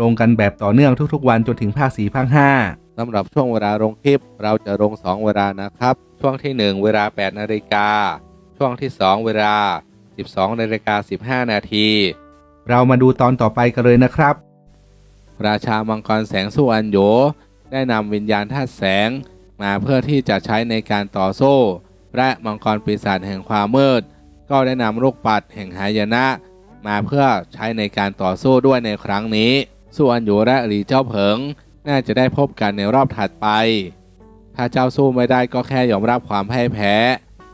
ลงกันแบบต่อเนื่องทุกๆ วันจนถึงภาค4ภาค5สำหรับช่วงเวลาลงคลิป เราจะลง 2 เวลานะครับ ช่วงที่ 1 เวลา 8 นาฬิกา ช่วงที่ 2 เวลา 12 นาฬิกา 15 นาที เรามาดูตอนต่อไปกันเลยนะครับ ราชามังกรแสงสุวรรณโยได้นำวิญญาณธาตุแสง มาเพื่อที่จะใช้ในการต่อสู้ และมังกรปีศาจแห่งความมืด ก็ได้นำลูกปัดแห่งหายนะ มาเพื่อใช้ในการต่อสู้ด้วยในครั้งนี้ สุวรรณโยและหลีเจ้าเผิง น่าจะได้พบกันในรอบถัดไป ถ้าเจ้าสู้ไม่ได้ก็แค่ยอมรับความพ่ายแพ้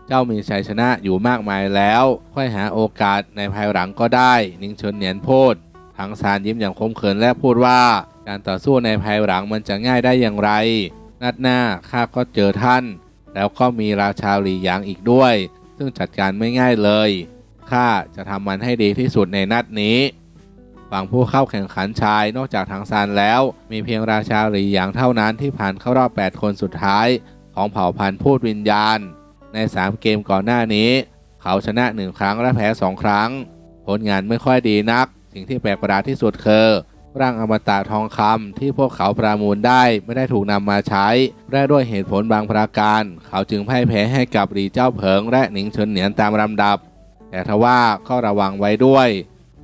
เจ้ามีชัยชนะอยู่มากมายแล้ว ค่อยหาโอกาสในภายหลังก็ได้นิ่งเฉินเหนียนพูดทังซานยิ้มอย่างคมเขินและพูดว่า การต่อสู้ในภายหลังมันจะง่ายได้อย่างไร นัดหน้าข้าก็เจอท่าน แล้วก็มีราชาหลีหยางอีกด้วย ซึ่งจัดการไม่ง่ายเลยข้าจะทำมันให้ดีที่สุดในนัดนี้ ฝั่งผู้เข้าแข่งขันชายนอกจากทางซานแล้ว มีเพียงราชาหลีหยางเท่านั้นที่ผ่านเข้ารอบ 8 คนสุดท้าย ของเผ่าพันธุ์พูดวิญญาณ ใน 3 เกมก่อนหน้านี้ เขาชนะ 1 ครั้งและแพ้ 2 ครั้ง ผลงานไม่ค่อยดีนัก สิ่งที่แปลกประหลาดที่สุดคือร่างอมตะทองคำที่พวกเขาประมูลได้ไม่ได้ถูกนำมาใช้และด้วยเหตุผลบางประการ เขาจึงพ่ายแพ้ให้กับหลีเจ้าเผิงและหนิงเฉินเหนียนตามลำดับ แต่ทว่าก็ระวังไว้ด้วย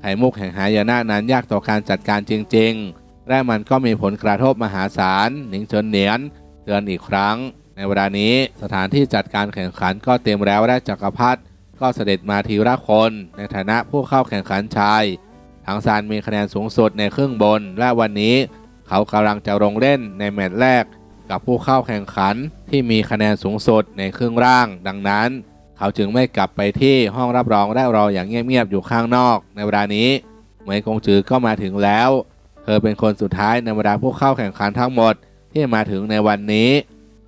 ไข่มุกแห่งหายนะนั้นยากต่อการจัดการจริง ๆ และมันก็มีผลกระทบมหาศาลหนิงเฉินเหนียนเตือนอีกครั้ง ในเวลานี้สถานที่จัดการแข่งขันก็เต็มแล้วและจักรพรรดิก็เสด็จมาทีละคน ในฐานะผู้เข้าแข่งขันชายทางซานมีคะแนนสูงสุดในครึ่งบน และวันนี้เขากำลังจะลงเล่นในแมตช์แรก กับผู้เข้าแข่งขันที่มีคะแนนสูงสุดในครึ่งล่าง ดังนั้น เขาจึงไม่กลับไปที่ห้องรับรองและรออย่างเงียบๆอยู่ข้างนอก ในเวลานี้เหมยกงจือก็มาถึงแล้ว เธอเป็นคนสุดท้ายในบรรดาผู้เข้าแข่งขันทั้งหมด ที่มาถึงในวันนี้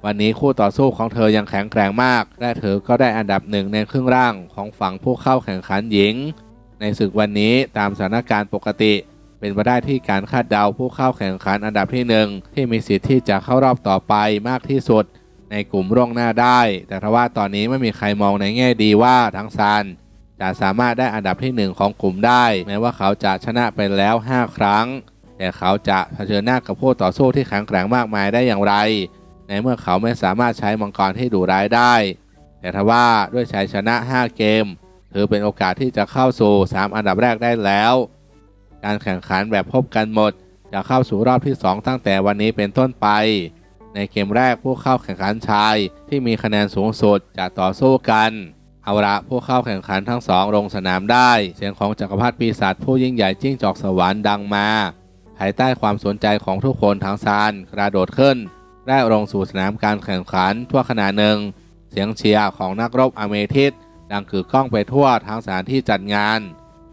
วันนี้คู่ต่อสู้ของเธอยังแข็งแกร่งมาก และเธอก็ได้อันดับหนึ่งในครึ่งล่างของฝั่งผู้เข้าแข่งขันหญิง ในศึกวันนี้ตามสถานการณ์ปกติ เป็นไปได้ที่การคาดเดาผู้เข้าแข่งขันอันดับที่หนึ่งที่มีสิทธิ์ที่จะเข้ารอบต่อไปมากที่สุด ในกลุ่มร่วงหน้าได้ แต่ทว่าตอนนี้ไม่มีใครมองในแง่ดีว่าทั้งซานจะสามารถได้อันดับที่หนึ่งของกลุ่มได้ แม้ว่าเขาจะชนะไปแล้ว 5 ครั้ง แต่เขาจะเผชิญหน้ากับผู้ต่อสู้ที่แข็งแกร่งมากมายได้อย่างไร ในเมื่อเขาไม่สามารถใช้มังกรที่ดุร้ายได้ แต่ทว่าด้วยชัยชนะ 5 เกมถือเป็นโอกาสที่จะเข้าสู่ 3 อันดับแรกได้แล้ว การแข่งขันแบบพบกันหมด จะเข้าสู่รอบที่ 2 ตั้งแต่วันนี้เป็นต้นไป ในเกมแรกผู้เข้าแข่งขันชายที่มีคะแนนสูงสุดจะต่อสู้กันเอาละผู้เข้าแข่งขันทั้งสองลงสนามได้ เสียงของจักรพรรดิปีศาจผู้ยิ่งใหญ่จิ้งจอกสวรรค์ดังมา ภายใต้ความสนใจของทุกคนทางซานกระโดดขึ้นและลงสู่สนามการแข่งขันทั่วขณะหนึ่ง เสียงเชียร์ของนักรบอเมทิสดังกึกก้องไปทั่วทั้งสถานที่จัดงาน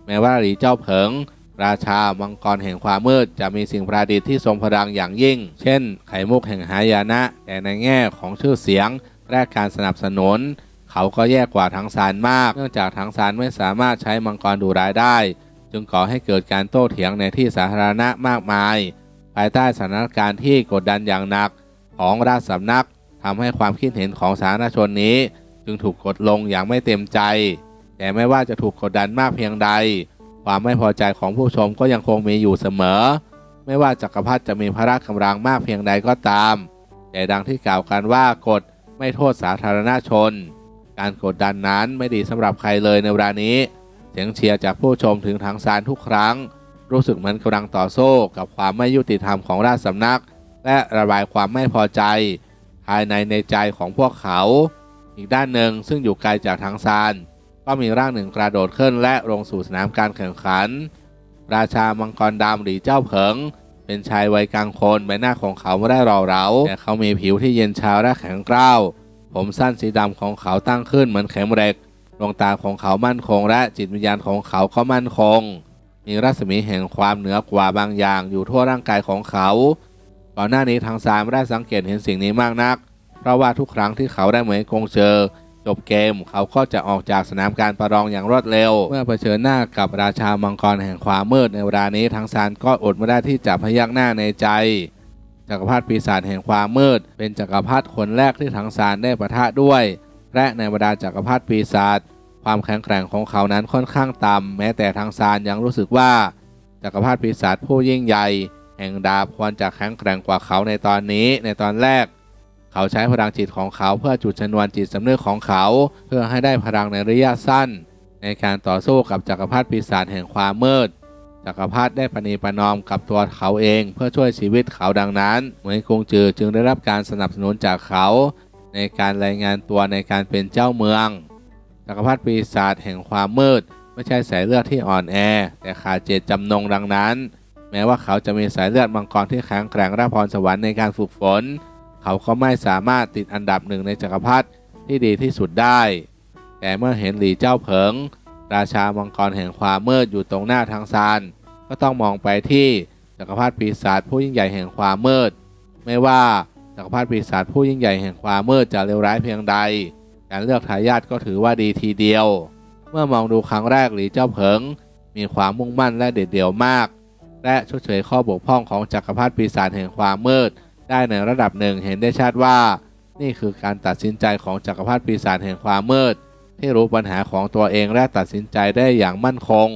แม้ว่าหลีเจ้าเผิง ราชามังกรแห่งความมืดจะมีสิ่งประดิษฐ์ที่ทรงพลังอย่างยิ่ง เช่น ไข่มุกแห่งหายานะ แต่ในแง่ของชื่อเสียงและการสนับสนุน เขาก็แย่กว่าทั้งซานมาก เนื่องจากทั้งซานไม่สามารถใช้มังกรดูร้ายได้ จึงก่อให้เกิดการโต้เถียงในที่สาธารณะมากมาย ภายใต้สถานการณ์ที่กดดันอย่างหนักของราชสำนักทำให้ความคิดเห็นของสาธารณชนนี้ จึงถูกกดลงอย่างไม่เต็มใจ แต่ไม่ว่าจะถูกกดดันมากเพียงใด ความไม่พอใจของผู้ชมก็ยังคงมีอยู่เสมอ ไม่ว่าจักรพรรดิจะมีพระราชกำลังมากเพียงใดก็ตาม แต่ดังที่กล่าวกันว่ากฎไม่โทษสาธารณชน การกดดันนั้นไม่ดีสำหรับใครเลยในเวลานี้ เสียงเชียร์จากผู้ชมถึงทางซานทุกครั้ง รู้สึกเหมือนกำลังต่อสู้กับความไม่ยุติธรรมของราชสำนัก และระบายความไม่พอใจ ภายในในใจของพวกเขา อีกด้านหนึ่งซึ่งอยู่ไกลจากทางซาน ก็มีร่างหนึ่งกระโดดขึ้นและลงสู่สนามการแข่งขัน ราชามังกรดำหรือเจ้าเผิง เป็นชายวัยกลางคนใบหน้าของเขาไม่ได้หล่อเหลาแต่เขามีผิวที่เย็นชาและแข็งกร้าว ผมสั้นสีดำของเขาตั้งขึ้นเหมือนเข็มเหล็กดวงตาของเขามั่นคง และจิตวิญญาณของเขาก็มั่นคง มีรัศมีแห่งความเหนือกว่าบางอย่างอยู่ทั่วร่างกายของเขา ก่อนหน้านี้ทางซานไม่ได้สังเกตเห็นสิ่งนี้มากนัก เพราะว่าทุกครั้งที่เขาได้เหมือนกงเจอ จบเกมเขาก็จะออกจากสนามการประลองอย่างรวดเร็ว เมื่อเผชิญหน้ากับราชามังกรแห่งความมืดในเวลานี้ทางซานก็อดไม่ได้ที่จะพยักหน้าในใจ จักรพรรดิปีศาจแห่งความมืด เป็นจักรพรรดิคนแรกที่ทางซานได้ประทะด้วย และในบรรดาจักรพรรดิปีศาจความแข็งแกร่งของเขานั้นค่อนข้างต่ำแม้แต่ทางซานยังรู้สึกว่า จักรพรรดิปีศาจผู้ยิ่งใหญ่ แห่งดาบควรจะแข็งแกร่งกว่าเขาในตอนนี้ในตอนแรก เขาใช้พลังจิตของเขาเพื่อจุดชนวนจิตสำนึกของเขา เพื่อให้ได้พลังในระยะสั้น ในการต่อสู้กับจักรพรรดิปีศาจแห่งความมืดจักรพรรดิได้ปณีประนอมกับตัวเขาเองเพื่อช่วยชีวิตเขาดังนั้นเหมยกงจือจึงได้รับการสนับสนุนจากเขา ในการรายงานตัวในการเป็นเจ้าเมือง จักรพรรดิปีศาจแห่งความมืด ไม่ใช่สายเลือดที่อ่อนแอ แต่ขาดเจตจำนงดังนั้น แม้ว่าเขาจะมีสายเลือดมังกรที่แข็งแกร่งและพรสวรรค์ในการฝึกฝน เขาก็ไม่สามารถติดอันดับหนึ่งในจักรพรรดิที่ดีที่สุดได้ แต่เมื่อเห็นหลีเจ้าเผิง ราชามังกรแห่งความมืดอยู่ตรงหน้าทางซานก็ต้องมองไปที่จักรพรรดิปีศาจผู้ยิ่งใหญ่แห่งความมืด ไม่ว่าจักรพรรดิปีศาจผู้ยิ่งใหญ่แห่งความมืดจะเลวร้ายเพียงใด การเลือกทายาทก็ถือว่าดีทีเดียว เมื่อมองดูครั้งแรกหลีเจ้าเผิง มีความมุ่งมั่นและเด็ดเดี่ยวมาก และชดเชยข้อบกพร่องของจักรพรรดิปีศาจแห่งความมืด ได้ในระดับหนึ่งเห็นได้ชัดว่า นี่คือการตัดสินใจของจักรพรรดิปีศาจแห่งความมืด ที่รู้ปัญหาของตัวเองและตัดสินใจได้อย่างมั่นคง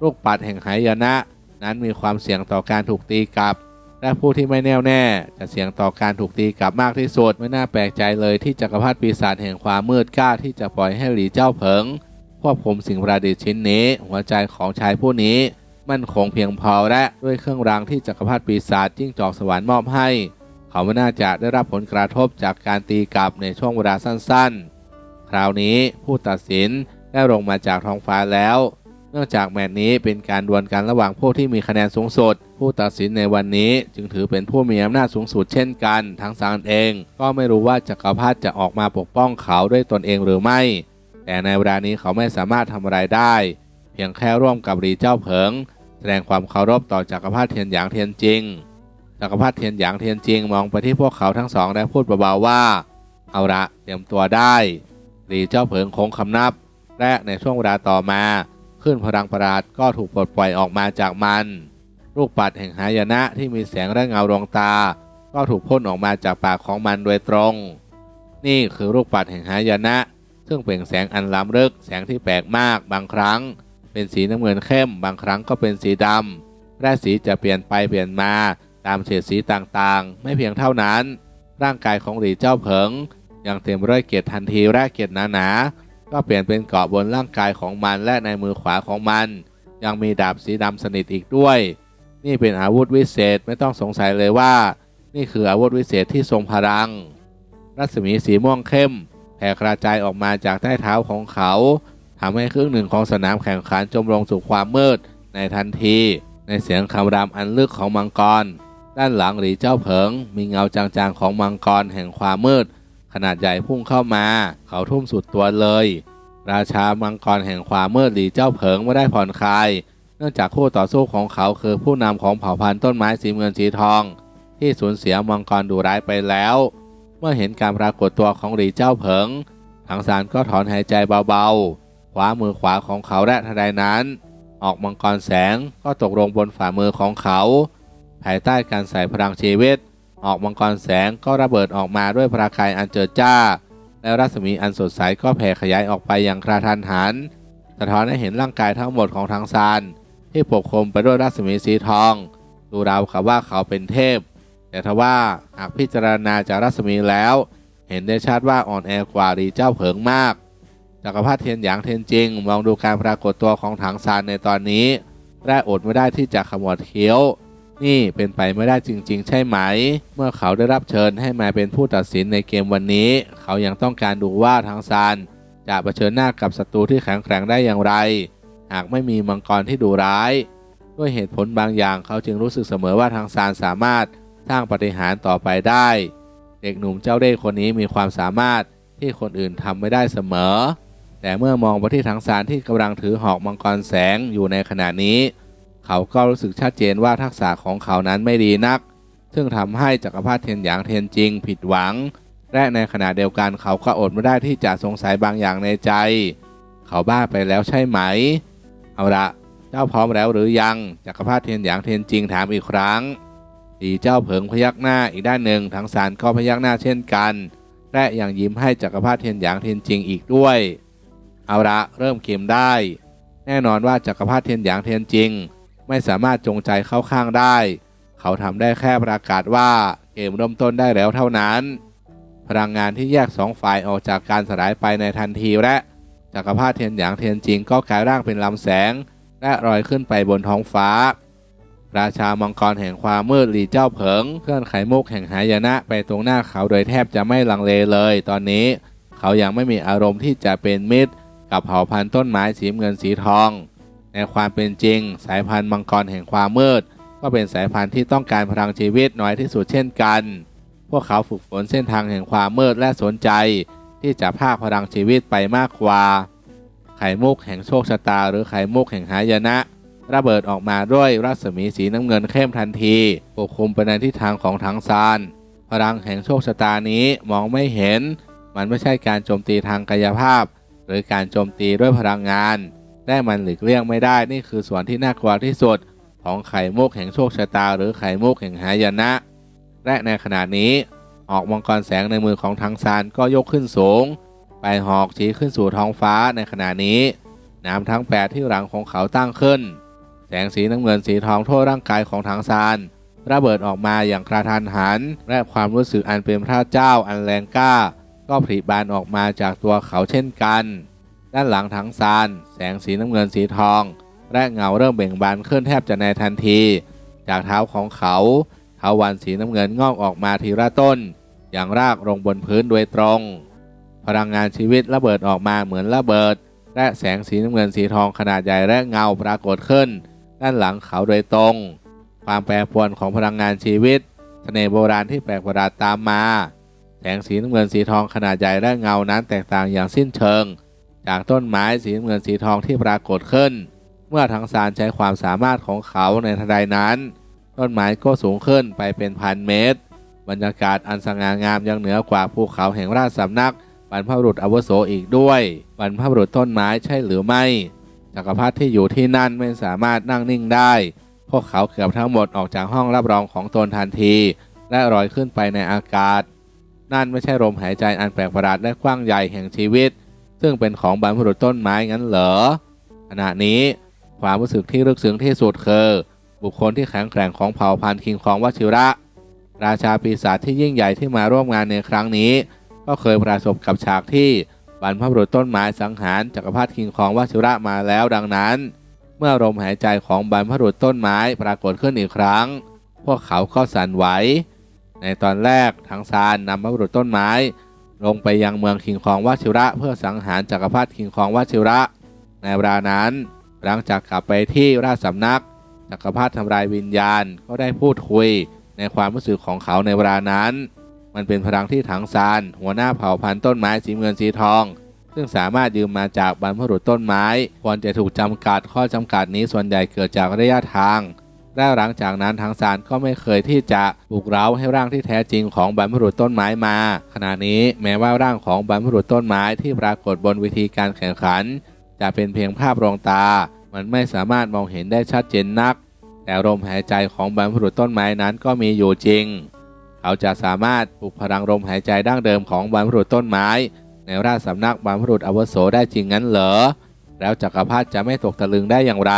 ลูกปัดแห่งไหายนะ นั้นมีความเสี่ยงต่อการถูกตีกลับ และผู้ที่ไม่แน่วแน่จะเสี่ยงต่อการถูกตีกลับมากที่สุดไม่น่าแปลกใจเลยที่จักรพรรดิปีศาจแห่งความมืดกล้าที่จะปล่อยให้หลีเจ้าเผิงควบคุมสิ่งประดิษฐ์ชิ้นนี้ หัวใจของชายผู้นี้ มั่นคงเพียงพอและด้วยเครื่องรางที่จักรพรรดิปีศาจจิ้งจอกสวรรค์มอบให้ เขาไม่น่าจะได้รับผลกระทบจากการตีกลับในช่วงเวลาสั้นๆ คราวนี้ผู้ตัดสินได้ลงมาจากท้องฟ้าแล้ว เนื่องจากแมตช์นี้เป็นการดวลกันระหว่างผู้ที่มีคะแนนสูงสุด ผู้ตัดสินในวันนี้จึงถือเป็นผู้มีอำนาจสูงสุดเช่นกัน ทั้งสางเอง ก็ไม่รู้ว่าจักรพรรดิจะออกมาปกป้องเขาด้วยตนเองหรือไม่ แต่ในเวลานี้เขาไม่สามารถทำอะไรได้ เพียงแค่ร่วมกับหลีเจ้าเผิง แสดงความเคารพต่อจักรพรรดิเทียนหยางเทียนจริงจักรพรรดิเทียนหยางเทียนจริงมองไปที่พวกเขาทั้งสองและพูดเบาๆว่า เอาละเตรียมตัวได้หลีเจ้าเผิงคงคำนับ และในช่วงเวลาต่อมาขึ้นพลังประหลาดก็ถูกปลดปล่อยออกมาจากมัน ลูกปัดแห่งหายนะที่มีแสงและเงาดวงตา ก็ถูกพ่นออกมาจากปากของมันโดยตรง นี่คือลูกปัดแห่งหายนะ ซึ่งเปล่งแสงอันล้ำลึกแสงที่แปลกมากบางครั้ง เป็นสีน้ำเงินเข้ม บางครั้งก็เป็นสีดำและสีจะเปลี่ยนไปเปลี่ยนมาตามเฉดสีต่างๆ ไม่เพียงเท่านั้น ร่างกายของหลีเจ้าเผิงยังเต็มไปด้วยเกล็ดทันทีและเกล็ดหนาๆก็เปลี่ยนเป็นเกาะบนร่างกายของมันและในมือขวาของมัน ยังมีดาบสีดำสนิทอีกด้วย นี่เป็นอาวุธวิเศษไม่ต้องสงสัยเลยว่า นี่คืออาวุธวิเศษที่ทรงพลัง รัศมีสีม่วงเข้มแผ่กระจายออกมาจากใต้เท้าของเขา ทำให้ครึ่งหนึ่งของสนามแข่งขันจมลงสู่ความมืดในทันที ในเสียงคำรามอันลึกของมังกร ด้านหลังหลีเจ้าเผิง มีเงาจางๆของมังกรแห่งความมืด ขนาดใหญ่พุ่งเข้ามา เขาทุ่มสุดตัวเลย ราชามังกรแห่งความมืดหลีเจ้าเผิงไม่ได้ผ่อนคลาย เนื่องจากคู่ต่อสู้ของเขาคือผู้นำของเผ่าพันธุ์ต้นไม้สีเงินสีทอง ที่สูญเสียมังกรดุร้ายไปแล้ว เมื่อเห็นการปรากฏตัวของหลีเจ้าเผิงทางสารก็ถอนหายใจเบาๆ ขวามือขวาของเขาและทันใดนั้น ออกมังกรแสงก็ตกลงบนฝ่ามือของเขา ภายใต้การใส่พลังชีวิต ออกมังกรแสงก็ระเบิดออกมาด้วยพระกายอันเจิดจ้า และรัศมีอันสดใสก็แผ่ขยายออกไปอย่างกระทันหันสะท้อนให้เห็นร่างกายทั้งหมดของทางซานที่ปกคลุมไปด้วยรัศมีสีทอง ดูราวกับว่าเขาเป็นเทพ แต่ทว่าหากพิจารณาจากรัศมีแล้ว เห็นได้ชัดว่าอ่อนแอกว่ารีเจ้าเผิงมาก จักรพรรดิเทียนหยางเทียนจริง มองดูการปรากฏตัวของถังซานในตอนนี้และอดไม่ได้ที่จะขมวดเคี้ยว นี่เป็นไปไม่ได้จริง ๆ ใช่ไหม เมื่อเขาได้รับเชิญให้มาเป็นผู้ตัดสินในเกมวันนี้ เขายังต้องการดูว่าทางซานจะเผชิญหน้ากับศัตรูที่แข็งแกร่งได้อย่างไร หากไม่มีมังกรที่ดุร้าย ด้วยเหตุผลบางอย่างเขาจึงรู้สึกเสมอว่าทางซานสามารถสร้างปฏิหารต่อไปได้ เด็กหนุ่มเจ้าเล่ห์คนนี้มีความสามารถที่คนอื่นทำไม่ได้เสมอ แต่เมื่อมองไปที่ถังซานที่กำลังถือหอกมังกรแสงอยู่ในขณะนี้ เขาก็รู้สึกชัดเจนว่าทักษะของเขานั้นไม่ดีนัก ซึ่งทำให้จักรพรรดิเทียนหยางเทียนจริงผิดหวัง และในขณะเดียวกันเขาก็อดไม่ได้ที่จะสงสัยบางอย่างในใจ เขาบ้าไปแล้วใช่ไหม เอาละเจ้าพร้อมแล้วหรือยังจักรพรรดิเทียนหยางเทียนจริงถามอีกครั้งดีเจ้าเผิงพยักหน้าอีกด้านหนึ่งทั้งสารก็พยักหน้าเช่นกัน และยังยิ้มให้จักรพรรดิเทียนหยางเทียนจริงอีกด้วย เอาละเริ่มเกมได้ แน่นอนว่าจักรพรรดิเทียนหยางเทียนจริง ไม่สามารถจงใจเข้าข้างได้ เขาทำได้แค่ประกาศว่าเกมเริ่มต้นได้แล้วเท่านั้น พลังงานที่แยกสองฝ่ายออกจากการสลายไปในทันทีและจักรพรรดิเทียนหยางเทียนจริงก็กลายร่างเป็นลำแสง และลอยขึ้นไปบนท้องฟ้า ราชามังกรแห่งความมืดหลีเจ้าเผิงเคลื่อนไขมุกแห่งหายนะไปตรงหน้าเขาโดยแทบจะไม่ลังเลเลย ตอนนี้เขายังไม่มีอารมณ์ที่จะเป็นมิตร กับเผ่าพันธุ์ต้นไม้สีเงินสีทอง ในความเป็นจริง สายพันธุ์มังกรแห่งความมืด ก็เป็นสายพันธุ์ที่ต้องการพลังชีวิตน้อยที่สุดเช่นกัน พวกเขาฝึกฝนเส้นทางแห่งความมืดและสนใจ ที่จะพากพลังชีวิตไปมากกว่า ไข่มุกแห่งโชคชะตา หรือไข่มุกแห่งหายนะ ระเบิดออกมาด้วยรัศมีสีน้ำเงินเข้มทันทีปกคลุมไปในทิศทางของถังซานพลังแห่งโชคชะตานี้มองไม่เห็น มันไม่ใช่การโจมตีทางกายภาพ หรือการโจมตีด้วยพลังงานและมันหลีกเลี่ยงไม่ได้นี่คือส่วนที่น่ากลัวที่สุด ของไข่มุกแห่งโชคชะตา หรือไข่มุกแห่งหายนะ และในขณะนี้ ออกมังกรแสงในมือของทังซานก็ยกขึ้นสูง ไปหอกชี้ขึ้นสู่ท้องฟ้าในขณะนี้ น้ำทั้งแปดที่หลังของเขาตั้งขึ้น แสงสีน้ำเงินสีทองทั่วร่างกายของทังซานระเบิดออกมาอย่างกระทันหัน และความรู้สึกอันเป็นพระเจ้าอันแรงกล้า ก็ผลิบานออกมาจากตัวเขาเช่นกัน ด้านหลังทังซาน แสงสีน้ำเงินสีทอง และเงาเริ่มเบ่งบานขึ้นแทบจะในทันที จากเท้าของเขาเท้าวันสีน้ำเงินงอกออกมาทีละต้น อย่างรากลงบนพื้นโดยตรง พลังงานชีวิตระเบิดออกมาเหมือนระเบิด และแสงสีน้ำเงินสีทองขนาดใหญ่และเงาปรากฏขึ้น ด้านหลังเขาโดยตรง ความแปรปรวนของพลังงานชีวิตเสน่ห์โบราณที่แปลกประหลาดตามมา แสงสีน้ำเงินสีทองขนาดใหญ่และเงานั้นแตกต่างอย่างสิ้นเชิง จากต้นไม้สีน้ำเงินสีทองที่ปรากฏขึ้น เมื่อทั้งสารใช้ความสามารถของเขาในทันใดนั้น ต้นไม้ก็สูงขึ้นไปเป็นพันเมตร บรรยากาศอันสง่างามยังเหนือกว่าภูเขาแห่งราชสำนักบรรพบุรุษอวโสอีกด้วยบรรพบุรุษต้นไม้ใช่หรือไม่จักรพรรดิที่อยู่ที่นั่นไม่สามารถนั่งนิ่งได้ พวกเขาเกือบทั้งหมดออกจากห้องรับรองของตนทันที และลอยขึ้นไปในอากาศ นั่นไม่ใช่ลมหายใจอันแปลกประหลาดและกว้างใหญ่แห่งชีวิต ซึ่งเป็นของบรรพบุรุษต้นไม้งั้นเหรอขณะนี้ความรู้สึกที่ลึกซึ้งที่สุดคือบุคคลที่แข็งแกร่งของเผ่าพันธุ์คิงคองวชิระ ราชาปีศาจที่ยิ่งใหญ่ที่มาร่วมงานในครั้งนี้ ก็เคยประสบกับฉากที่บรรพบุรุษต้นไม้สังหารจักรพรรดิคิงคองวชิระมาแล้วดังนั้น เมื่อลมหายใจของบรรพบุรุษต้นไม้ปรากฏขึ้นอีกครั้ง พวกเขาก็สั่นไหว ในตอนแรกทางซานนำบรรพบุรุษต้นไม้ ลงไปยังเมืองคิงคองวชิระเพื่อสังหารจักรพรรดิคิงคองวชิระ ในเวลานั้นหลังจากกลับไปที่ราชสำนัก จักรพรรดิทำลายวิญญาณก็ได้พูดคุยในความรู้สึกของเขาในเวลานั้น มันเป็นพลังที่ถังซานหัวหน้าเผ่าพันธุ์ต้นไม้สีเงินสีทอง ซึ่งสามารถยืมมาจากบรรพบุรุษต้นไม้ ควรจะถูกจำกัดข้อจำกัดนี้ส่วนใหญ่เกิดจากระยะทาง และหลังจากนั้นทางซานก็ไม่เคยที่จะปลุกเร้าให้ร่างที่แท้จริงของบรรพบุรุษต้นไม้มา ขณะนี้แม้ว่าร่างของบรรพบุรุษต้นไม้ที่ปรากฏบนเวทีการแข่งขัน จะเป็นเพียงภาพรองตา มันไม่สามารถมองเห็นได้ชัดเจนนัก แต่ลมหายใจของบรรพบุรุษต้นไม้นั้นก็มีอยู่จริง เขาจะสามารถปลุกพลังลมหายใจดั้งเดิมของบรรพบุรุษต้นไม้ ในราชสำนักบรรพบุรุษอวุโสได้จริงงั้นเหรอแล้วจักรพรรดิจะไม่ตกตะลึงได้อย่างไร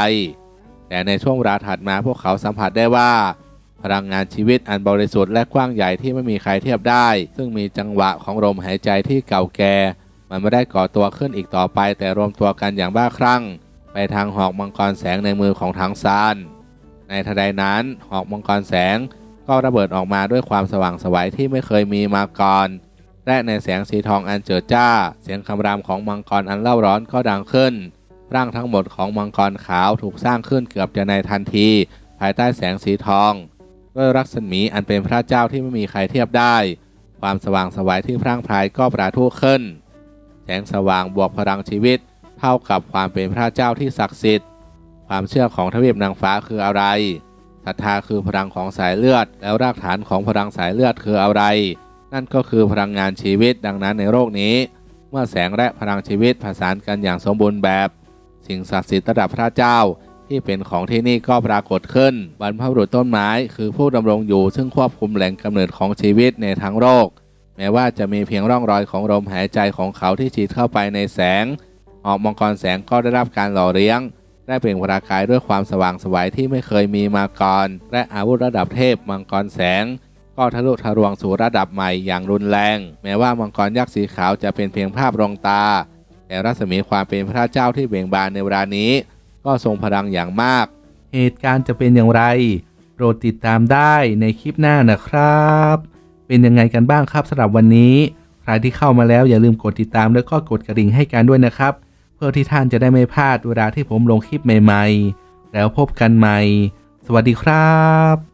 แต่ในช่วงเวลาถัดมาพวกเขาสัมผัสได้ว่า พลังงานชีวิตอันบริสุทธิ์และกว้างใหญ่ที่ไม่มีใครเทียบได้ ซึ่งมีจังหวะของลมหายใจที่เก่าแก่ มันไม่ได้ก่อตัวขึ้นอีกต่อไป แต่รวมตัวกันอย่างบ้าคลั่ง ไปทางหอกมังกรแสงในมือของทางซานในทันใดนั้นหอกมังกรแสงก็ระเบิดออกมาด้วยความสว่างสวัยที่ไม่เคยมีมาก่อนและในแสงสีทองอันเจิดจ้า เสียงคำรามของมังกรอันเล่าร้อนก็ดังขึ้น ร่างทั้งหมดของมังกรขาวถูกสร้างขึ้นเกือบจะในทันที ภายใต้แสงสีทอง ด้วยรัศมีอันเป็นพระเจ้าที่ไม่มีใครเทียบได้ ความสว่างสวัยที่พร่างพรายก็ปราทุขึ้น แสงสว่างบวกพลังชีวิต เท่ากับความเป็นพระเจ้าที่ศักดิ์สิทธิ์ ความเชื่อของทวีปนางฟ้าคืออะไรศรัทธาคือพลังของสายเลือด แล้วรากฐานของพลังสายเลือดคืออะไร นั่นก็คือพลังงานชีวิตดังนั้นในโลกนี้ เมื่อแสงและพลังชีวิตผสานกันอย่างสมบูรณ์แบบ สิ่งศักดิ์สิทธิ์ระดับพระเจ้า ที่เป็นของที่นี่ก็ปรากฏขึ้น บรรพบุรุษต้นไม้คือผู้ดำรงอยู่ ซึ่งควบคุมแหล่งกำเนิดของชีวิตในทั้งโลกแม้ว่าจะมีเพียงร่องรอยของลมหายใจของเขาที่ฉีดเข้าไปในแสง ออกมังกรแสงก็ได้รับการหล่อเลี้ยง ได้เปล่งประกายด้วยความสว่างสวัยที่ไม่เคยมีมาก่อน และอาวุธระดับเทพมังกรแสง ก็ทะลุทะลวงสู่ระดับใหม่อย่างรุนแรง แม้ว่ามังกรยักษ์สีขาวจะเป็นเพียงภาพลวงตา แต่รัศมีความเป็นพระเจ้าที่เบ่งบานในเวลานี้ ก็ทรงพลังอย่างมาก เหตุการณ์จะเป็นอย่างไร โปรดติดตามได้ในคลิปหน้านะครับ เป็นยังไงกันบ้างครับสำหรับวันนี้ ใครที่เข้ามาแล้วอย่าลืมกดติดตามแล้วก็กดกระดิ่งให้กันด้วยนะครับ เพื่อที่ท่านจะได้ไม่พลาดเวลาที่ผมลงคลิปใหม่ ๆ แล้วพบกันใหม่ สวัสดีครับ